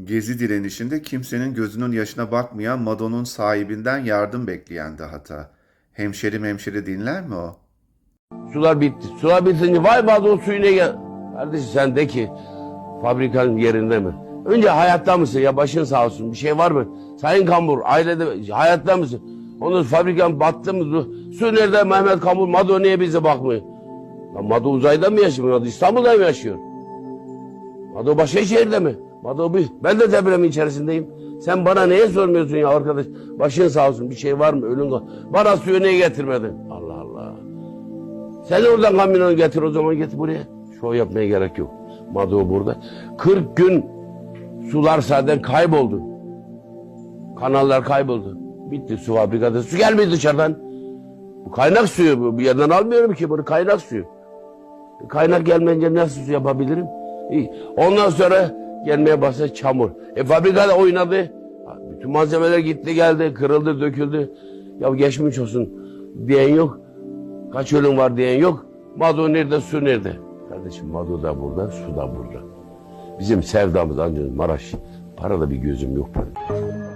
Gezi direnişinde kimsenin gözünün yaşına bakmayan Mado'nun sahibinden yardım bekleyen de hata. Hemşeri dinler mi o? Sular bitti. Sular bitince vay Mado suyuna gel. Kardeşim sen de ki fabrikanın yerinde mi? Önce hayatta mısın ya başın sağ olsun bir şey var mı? Sayın Kambur ailede hayatta mısın? Onun fabrikan battı mı? Su, nerede Mehmet Kambur? Mado niye bize bakmıyor? Lan Mado uzayda mı yaşıyor? Mado İstanbul'da mı yaşıyor? Mado Başakşehir'de mi? Mado bir. Ben de depremin içerisindeyim. Sen bana neye sormuyorsun ya arkadaş? Başın sağ olsun bir şey var mı? Ölün kal- Bana suyu niye getirmedin? Allah Allah. Sen oradan kamyonu getir o zaman getir buraya. Şov yapmaya gerek yok. Mado burada. 40 gün sular zaten kayboldu. Kanallar kayboldu. Bitti su fabrikada. Su gelmiyor dışarıdan. Bu kaynak suyu. Bu bir yerden almıyorum ki bunu kaynak suyu. Kaynak gelmeyince nasıl su yapabilirim? İyi. Ondan sonra gelmeye başladı çamur. E fabrikada oynadı. Bütün malzemeler gitti geldi, kırıldı, döküldü. Ya geçmiş olsun diyen yok. Kaç ölüm var diyen yok. Mado nerede, su nerede? Kardeşim Mado da burada, su da burada. Bizim sevdamız ancak Maraş. Parada bir gözüm yok benim.